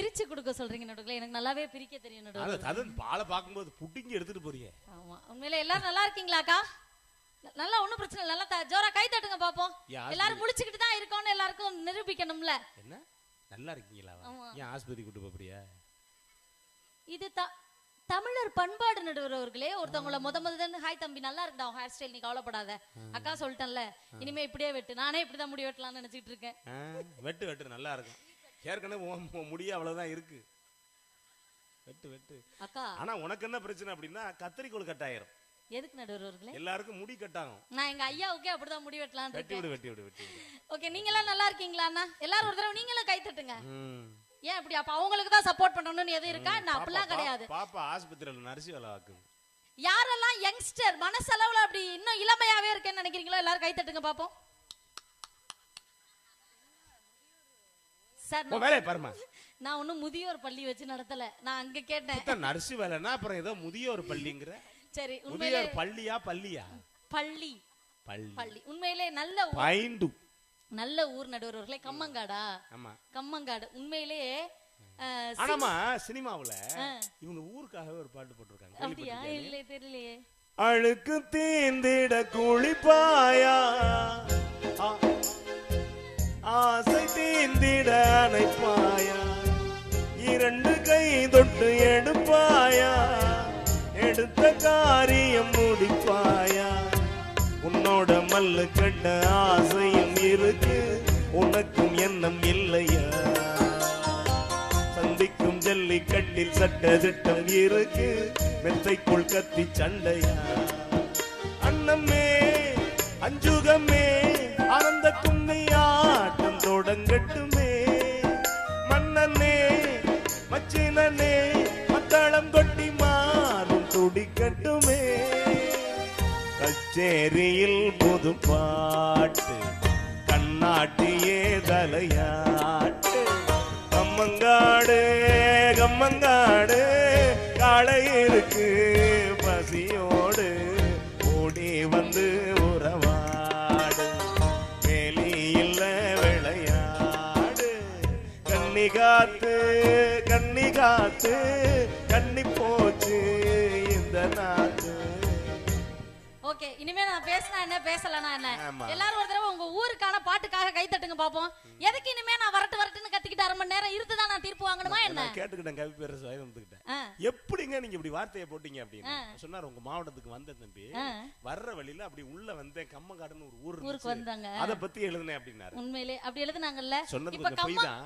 பிரிச்சு கொடுக்க சொல்றீங்க நடுவுல. எனக்கு நல்லாவே பிரிக்க தெரியும் நடுவுல. அது அது பாலை பார்க்கும்போது புட்டிங்கி எடுத்துட்டு போறியே ஆமா. உண்மையில எல்லாரும் நல்லா இருக்கீங்களாக்கா நல்லா ஒண்ணும் பிரச்சனை இல்ல. நல்லா ஜோரா கை தட்டுங்க பாப்போம். எல்லாரும் முழிச்சுக்கிட்டு தான் இருக்கோம்னு எல்லாருக்கும் நிரூபிக்கணும்ல. என்ன? நல்லா இருக்கீங்களா. ஏன் ஆஸ்பத்திரி கூட்டு போறியா இது தமிழர் பண்பாடு நடுவர் அவர்களே ஒருத்தவங்கள முத முதல்ல ஹாய் தம்பி நல்லா இருக்குடா ஹேர் ஸ்டைல் நீ கவலைப்படாத. அக்கா சொல்லிட்டேன்ல இனிமே இப்படியே வெட்டு நானே இப்படிதான் முடி வெட்டலாம்னு நினைச்சிட்டு இருக்கேன். வெட்டு வெட்டு நல்லா இருக்கும். ஏற்கனவே முடிய அவ்வளவுதான் இருக்கு. வெட்டு வெட்டு. அக்கா. ஆனா உனக்கு என்ன பிரச்சனை அப்படின்னா கத்திரிக்கோள் கட்டாயிரும். எதுக்கு நடுவர் அவர்களே? எல்லாருக்கும் முடி கட்டாகும். நான் எங்க ஐயாவுக்கே அப்படிதான் முடி வெட்டலாம்னு வெட்டி விடு வெட்டி விடு வெட்டி விடு. ஓகே நீங்க எல்லாம் நல்லா இருக்கீங்களா அண்ணா? எல்லாரும் ஒரு தடவை நீங்களும் கை தட்டுங்க. ஏன் அப்படி அப்ப அவங்களுக்கு தான் சப்போர்ட் பண்ணணும்னு எதுவும் இருக்கா? நான் அப்படிலாம் கிடையாது. பாப்பா ஆஸ்பத்திரியில நரிசி வேலை ஆக்குது யாரெல்லாம் யங்ஸ்டர் மனசளவுல அப்படி இன்னும் இளமையாவே இருக்கேன்னு நினைக்கிறீங்களோ? எல்லாரும் கை தட்டுங்க பாப்போம். சார் உன் வேலையை பாருமா நான் ஒன்னும் முதியோர் பள்ளி வச்சு நடத்தல. நான் அங்க கேட்டேன். நரிசி வேலைன்னா அப்புறம் ஏதோ முதியோர் பள்ளிங்கிற. சரி உண்மையிலே முதியோர் பள்ளியா பள்ளியா? பள்ளி. பள்ளி. பள்ளி. உண்மையிலே நல்ல பைண்டு. நல்ல ஊர் நடுவர்களே கம்மங்காடா? ஆமா. கம்மங்காடு. உண்மையிலேயே அஹ், ஆனாமா சினிமாவுல. இவங்க ஊருக்காகவே ஒரு பாட்டு போட்டிருக்காங்க. அப்படியா? இல்லை தெரியலையே. அழுக்கு தீந்திட குளிப்பாயா? ஆசை தீந்திட அணைப்பாயா? இரண்டு கை தொட்டு எடுப்பாயா? எடுத்த காரியம் முடிப்பாயா? உன்னோட மல்லு கட்ட ஆசையும் இருக்கு உனக்கும் எண்ணம் இல்லையா? சந்திக்கும் ஜல்லிக்கட்டில் சட்ட திட்டம் இருக்கு மெத்தைக்குள் கத்தி சண்டையா? அண்ணமே அஞ்சுகமே அறந்த கும்மியாட்டம் தொடங்கட்டுமே. மன்னனே மச்சினனே மத்தளம் கொட்டி மாறும் துடிக்கட்டுமே. கச்சேரியில் புது பாட்டு கண்ணாட்டியே தலையாட்டு. கம்மங்காடு கம்மங்காடு காளை இருக்கு காத்து கண்ணி காத்து கண்ணி போச்சு இந்த நாட்டு ஓகே இனிமே நான் பேசினா என்ன பேசலனா என்ன. எல்லாரும் ஒரு தடவை உங்க ஊருக்கான பாட்டுக்காக கை தட்டுங்க பாப்போம். எதுக்கு இனிமே நான் வரட்டு வரட்டுன்னு கத்திக்கிட்டு அரை மணி நேரம் இருந்துதான் நான் தீர்ப்பு வாங்கணுமா என்ன? கேட்டுக்கிட்டேன் கவி வாய் வந்துக்கிட்டேன். எப்படிங்க நீங்க இப்படி வார்த்தையை போட்டீங்க அப்படின்னு சொன்னார் உங்க மாவட்டத்துக்கு வந்த தம்பி. வர்ற வழியில அப்படி உள்ள வந்தேன் கம்மங்காடுன்னு ஒரு ஊர் ஊருக்கு. வந்தாங்க. அத பத்தி எழுதுனேன் அப்படின்னாரு. உண்மையிலே அப்படி எழுதுனாங்கல்ல. சொன்னது கொஞ்சம் பொய் தான்.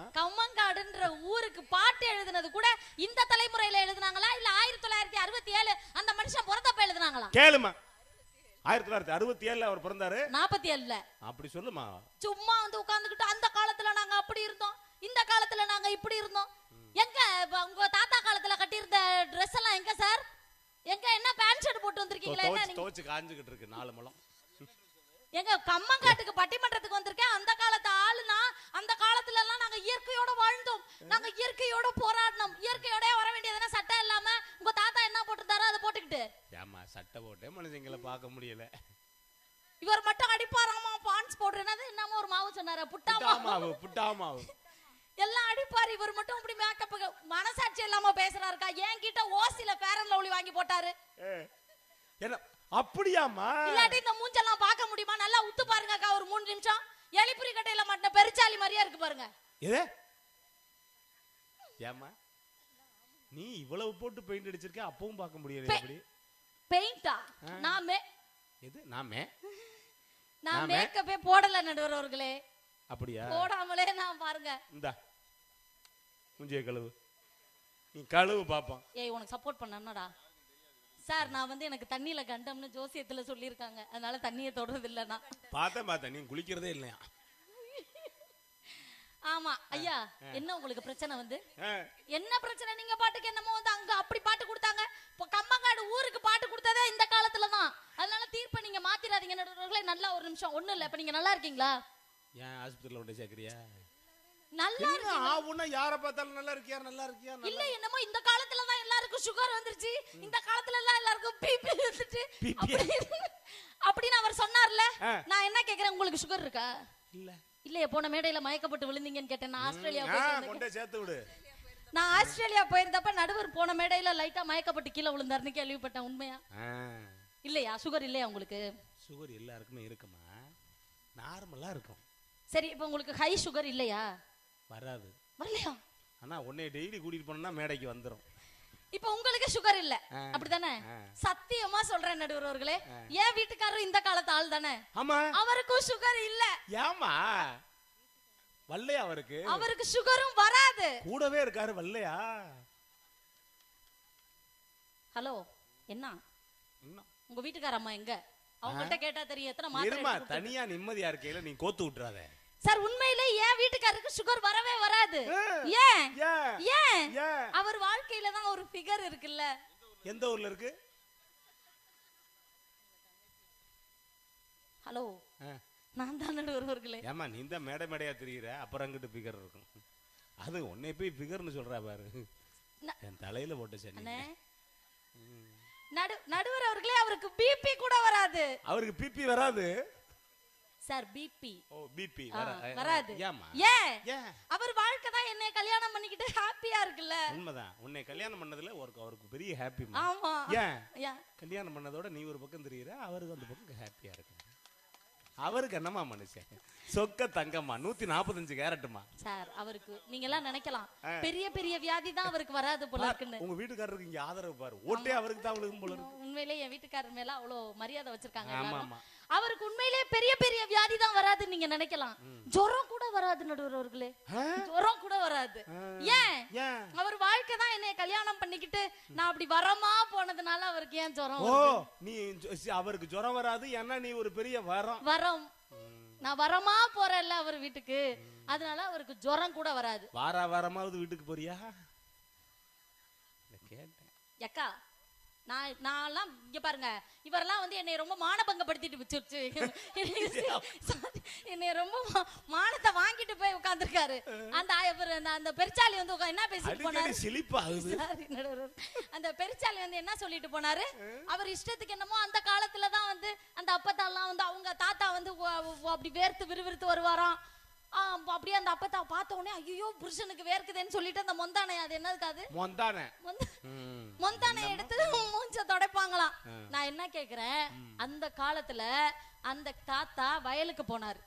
கம்மங்காடுன்ற ஊருக்கு பாட்டு எழுதுனது கூட இந்த தலைமுறையில எழுதுனாங்களா? இல்ல ஆயிரத்தி தொள்ளாயிரத்தி அறுபத்தி ஏழு அந்த மனுஷன் பிறந்தப்ப எழுதுனாங்களா? கேளுமா. ஆயிரத்தி தொள்ளாயிரத்தி அறுபத்தி ஏழுல அவர் பிறந்தாரு. நாற்பத்தி ஏழுல. அப்படி சொல்லுமா. சும்மா வந்து உட்கார்ந்துகிட்டு அந்த காலத்துல நாங்க அப்படி இருந்தோம். இந்த காலத்துல நாங்க இப்படி இருந்தோம். எங்க உங்க தாத்தா காலத்துல கட்டியிருந்த ட்ரெஸ் எல்லாம் எங்க சார்? எங்க என்ன பேண்ட் ஷர்ட் போட்டு வந்திருக்கீங்களா? என்ன துவச்சு காஞ்சுகிட்டு இருக்கு நாலு முழம். எங்க கம்மங்காட்டுக்கு பட்டிமன்றத்துக்கு வந்திருக்கேன். அந்த காலத்து ஆளுனா அந்த காலத்துல எல்லாம் நாங்க இயற்கையோட வாழ்ந்தோம். நாங்க இயற்கையோட போராடினோம். இயற்கையோட வர வேண்டியதுனா சட்டம் இல்லாம உங்க தாத்தா என்ன போட்டிருந்தாரோ அதை போட்டுக்கிட்டு. ஏமா சட்டை போட்டே மனுஷங்களை பார்க்க முடியல. இவர் மட்டும் அடிப்பாராமா? பான்ஸ் போடுறது என்னமோ ஒரு மாவு சொன்னாரு. புட்டாமா புட்டாமாவு புட்டாமாவு எல்லாம் அடிப்பாரு. இவர் மட்டும் இப்படி மேக்கப் மனசாட்சி இல்லாம பேசுறாருக்கா? என் கிட்ட ஓசில ஃபேரன் லவ்லி வாங்கி போட்டாரு. என்ன அப்படியாமா இல்லாட்டி இந்த மூஞ்செல்லாம் பார்க்க முடியுமா? நல்லா உத்து பாருங்க அக்கா ஒரு மூணு நிமிஷம். எலிப்புரி கட்டையில மட்டும் பெருச்சாலி மாதிரியா இருக்கு பாருங்க. எது? ஏமா நீ இவ்வளவு போட்டு பெயிண்ட் அடிச்சிருக்க அப்பவும் பார்க்க முடியல எப்படி பெயிண்டா நான் மே எது? நாமே நான் நாம? மேக்கப்பே போடல நடுவர்களே அப்படியா? போடாமலே நான் பாருங்க. இந்தா முஞ்சிய கழுவு. நீ கழுவு பாப்பான் ஏய் உனக்கு சப்போர்ட் பண்ணனடா சார் நான் வந்து எனக்கு தண்ணியில கண்டம்னு ஜோசியத்துல சொல்லியிருக்காங்க. அதனால தண்ணியை தொடறது இல்ல நான் பார்த்தேன் பார்த்தேன். நீ குளிக்கிறதே இல்லையா? ஆமா. ஐயா என்ன உங்களுக்கு பிரச்சனை வந்து? என்ன பிரச்சனை? நீங்க பாட்டுக்கு என்னமோ வந்து அங்க அப்படி பாட்டு கொடுத்தாங்க. இப்போ கம்மங்காடு ஊருக்கு பாட்டு கொடுத்ததே இந்த காலத்துல தான் அதனால தீர்ப்பை நீங்க மாத்திராதீங்க. நடுவர்களே நல்லா ஒரு நிமிஷம். ஒண்ணும் இல்ல. இப்ப நீங்க நல்லா இருக்கீங்களா? ஏன் ஆஸ்பத்திரியில் கொண்டு சேர்க்கறியா? நல்லா என்ன ஆவுன்னா யாரை பார்த்தாலும் நல்லா இருக்கியா? நல்லா இருக்கியா? இல்ல என்னமோ இந்த காலத்துல தான் எல்லாருக்கும் சுகர் வந்துருச்சு. இந்த காலத்துல எல்லாம் எல்லாருக்கும் பிபி வந்துட்டு. அப்படின்னு அவர் சொன்னார்ல. நான் என்ன கேக்குறேன் உங்களுக்கு சுகர் இருக்கா? இல்ல. இல்லையே போன மேடையில மயக்கப்பட்டு விழுந்தீங்கன்னு கேட்டேன். நான் ஆஸ்திரேலியா. கொண்டே சேர்த்து விடு. நான் ஆஸ்திரேலியா போயிருந்தப்ப நடுவர் போன மேடையில லைட்டா மயக்கப்பட்டு கீழே விழுந்தாருன்னு கேள்விப்பட்டேன் உண்மையா? இல்லையா? சுகர் இல்லையா உங்களுக்கு? சுகர் எல்லாருக்குமே இருக்குமா? நார்மலா இருக்கும். சரி இப்போ உங்களுக்கு ஹை சுகர் இல்லையா? வராது. வரலையா? ஆனா உன்னை டெய்லி கூட்டிட்டு போனா மேடைக்கு வந்துரும். இப்போ உங்களுக்கு சுகர் இல்ல. அப்படிதானே. சத்தியமா சொல்றேன் நடுவர் அவர்களே. என் வீட்டுக்காரர் இந்த காலத்து ஆள் தானே? ஆமா. அவருக்கும் சுகர் இல்ல. ஏமா வல்லையா அவருக்கு? அவருக்கு சுகரும் வராது. கூடவே இருக்காரு வல்லையா? ஹலோ என்ன? உங்க வீட்டுக்கார அம்மா எங்க? அவங்கள்ட்ட கேட்டா தெரியும் எத்தனை மாத்திரை தனியா நிம்மதியா இருக்கையில நீ கோத்து விட்டுறாத. சார் உண்மையிலே என் வீட்டுக்காரருக்கு சுகர் வரவே வராது. ஏன்? ஏன் ஏன்? ஏன் அவர் வாழ்க்கையில தான் ஒரு ஃபிகர் இருக்குல்ல. எந்த ஊர்ல இருக்கு? ஹலோ. நான் தான் நடுவர்களே ஏமா நீ தான் மேடை மேடையா தெரியுற? அப்புறம் அங்கிட்டு பிகர் இருக்கும்? அது உன்னை போய் பிகர்னு சொல்றா பாரு. என் தலையில போட்ட சனி நடு நடுவர் அவர்களே அவருக்கு பிபி கூட வராது. அவருக்கு பிபி வராது. சார் பிபி ஓ பிபி வராது. ஏன் அவர் வாழ்க்கை தான் என்னை கல்யாணம் பண்ணிக்கிட்டு ஹாப்பியா இருக்குல்ல. உண்மைதான். உன்னை கல்யாணம் பண்ணதுல ஒரு அவருக்கு பெரிய ஹாப்பி ஆமா. ஏன் கல்யாணம் பண்ணதோட நீ ஒரு பக்கம் தெரியுற அவருக்கு அந்த பக்கம் ஹாப்பியா இருக்கு அவருக்கு என்னமா மனுஷன் சொக்க தங்கம்மா. நூத்தி நாற்பத்தஞ்சு கேரட்டுமா சார் அவருக்கு நீங்க எல்லாம் நினைக்கலாம் பெரிய பெரிய வியாதி தான் அவருக்கு வராது போல இருக்குன்னு. உங்க வீட்டுக்காரருக்கு இங்க ஆதரவு பாரு. ஓட்டே அவருக்கு தான் விழுகும் போல இருக்கு. உண்மையிலே என் வீட்டுக்காரர் மேல அவ்வளவு மரியாதை வச்சிருக்காங்க ஆமா. ஆமா. அவருக்கு உண்மையிலே பெரிய பெரிய வியாதி தான் வராதுன்னு நீங்க நினைக்கலாம். ஜுரம் கூட வராது நடுவர் அவர்களே ஆ? ஜுரம் கூட வராது. ஏன்? அவர் வாழ்க்கை தான் என்னைய கல்யாணம் பண்ணிக்கிட்டு நான் அப்படி வரமா போனதுனால அவருக்கு ஏன் ஜுரம் ஓ? நீ அவருக்கு ஜுரம் வராது ஏன்னா நீ ஒரு பெரிய வரம். வரம். நான் வரமா போறேன்ல அவர் வீட்டுக்கு. அதனால அவருக்கு ஜுரம் கூட வராது. வார வாரமாவது வீட்டுக்கு போறியா? கேட்டேன். எக்கா நான் நான்லாம் இங்க பாருங்க இவரெல்லாம் வந்து என்னை ரொம்ப மானபங்கப்படுத்திட்டு வச்சிருச்சு என்னை ரொம்ப மானத்தை வாங்கிட்டு போய் உட்கார்ந்திருக்காரு. அந்த அந்த பெருச்சாலி வந்து என்ன பேசிட்டு போனாரு. அந்த பெருச்சாலி வந்து என்ன சொல்லிட்டு போனாரு? அவர் இஷ்டத்துக்கு என்னமோ அந்த காலத்துல தான் வந்து அந்த அப்பத்தாலாம் வந்து அவங்க தாத்தா வந்து அப்படி வேர்த்து விறுவிறுத்து வருவாராம். அப்படியே அந்த அப்பத்தா பார்த்த உடனே ஐயோ புருஷனுக்கு வேர்க்குதுன்னு சொல்லிட்டு அந்த மொந்தானை அது என்னதுக்கு அது? மொந்தானே. மொந்தானை எடுத்து மூஞ்ச துடைப்பாங்களாம். நான் என்ன கேக்குறேன் அந்த காலத்துல அந்த தாத்தா வயலுக்கு போனாரு.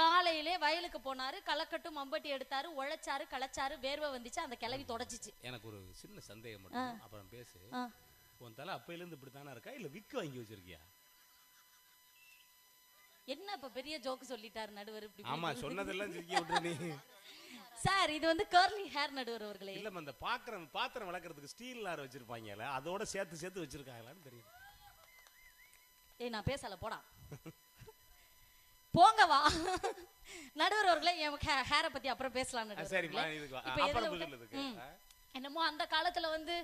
காலையிலே வயலுக்கு போனாரு களக்கட்டு மம்பட்டி எடுத்தாரு உழைச்சாரு களைச்சாரு வேர்வை வந்துச்சு அந்த கிளவி தொடச்சிச்சு. எனக்கு ஒரு சின்ன சந்தேகம் மட்டும் அப்புறம் பேசு. உன் தலை அப்பையில இருந்து இப்படித்தானே இருக்கா இல்ல விக்கு வாங்கி வச்சிருக்கியா? என்ன இப்ப பெரிய ஜோக்கு சொல்லிட்டாரு நடுவர் இப்படி ஆமா சொன்னதெல்லாம் சிரிக்க விட்டு நீ. சார் இது வந்து கர்லி ஹேர் நடுவர் அவர்களே. இல்ல அந்த பாத்திரம் பாத்திரம் விளக்குறதுக்கு ஸ்டீல் லார் வச்சிருப்பாங்கல்ல அதோட சேர்த்து சேர்த்து வச்சிருக்காங்களான்னு தெரியும் ஏய் நான் பேசல போடா. போங்க வா நடுவர் அவர்களே என் ஹேரை பத்தி அப்புறம் பேசலாம் நடுவர். இதுக்கு அப்புறம் என்னமோ அந்த காலத்துல வந்து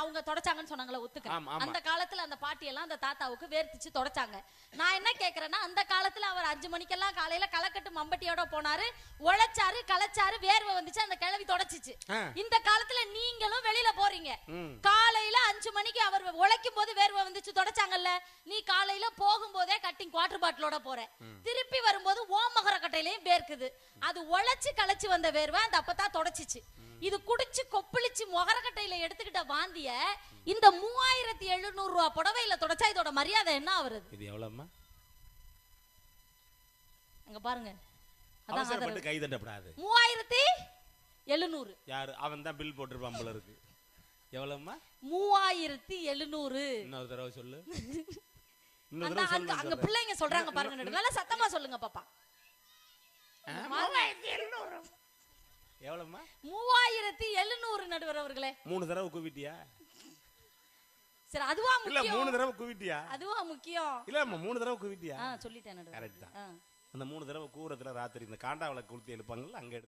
அவங்க தொடச்சாங்கன்னு சொன்னாங்களே ஒத்துக்கிறேன். அந்த காலத்துல அந்த பாட்டி எல்லாம் அந்த தாத்தாவுக்கு வேர்த்திச்சு தொடச்சாங்க. நான் என்ன கேக்குறேன்னா அந்த காலத்துல அவர் அஞ்சு மணிக்கெல்லாம் காலையில களக்கட்டு மம்பட்டியோட போனாரு உழைச்சாரு களைச்சாரு வேர்வை வந்துச்சு அந்த கிழவி தொடச்சிச்சு. இந்த காலத்துல நீங்களும் வெளியில போறீங்க. காலையில அஞ்சு மணிக்கு அவர் உழைக்கும் போது வேர்வை வந்துச்சு தொடச்சாங்கல்ல. நீ காலையில போகும்போதே கட்டிங் குவாட்டர் பாட்டிலோட போற. திருப்பி வரும்போது ஓமகர கட்டையிலயும் வேர்க்குது. அது உழைச்சு களைச்சு வந்த வேர்வை அந்த அப்பதான் தொடச்சிச்சு. இது குடிச்சு கொப்பளிச்சு முகரக்கட்டையில எடுத்துக்கிட்ட வாந்திய இந்த மூவாயிரத்தி எழுநூறு ரூபா புடவையில தொடச்சா இதோட மரியாதை என்ன வருது இது எவ்வளவுமா அங்க பாருங்க. அவசரப்பட்டு. கை தட்டப்படாது. மூவாயிரத்தி எழுநூறு. யாரு? அவன் தான் பில் போட்டிருப்பான் போல இருக்கு. எவ்வளவுமா மூவாயிரத்தி எழுநூறு. இன்னொரு தடவை சொல்லு. இன்னொரு அந்த தடவை அங்க சொல்லு அங்க பிள்ளைங்க சொல்றாங்க பாருங்க. நல்லா சத்தமா சொல்லுங்க பாப்பா. எவ்வளவுமா மூவாயிரத்தி எழுநூறு நடுவர் அவர்களே. மூணு தடவை குவிட்டியா? சரி அதுவா இல்ல முக்கியம். மூணு தடவை குவிட்டியா? அதுவா முக்கியம். இல்ல மூணு தடவை குவிட்டியா? ஆ சொல்லிட்டேன் நடுவர். கரெக்ட் தான். ஆ. அந்த மூணு தடவை கூறத்துல ராத்திரி இந்த காண்டாவில கொளுத்தி எழுப்பாங்கல்ல அங்க எடுத்து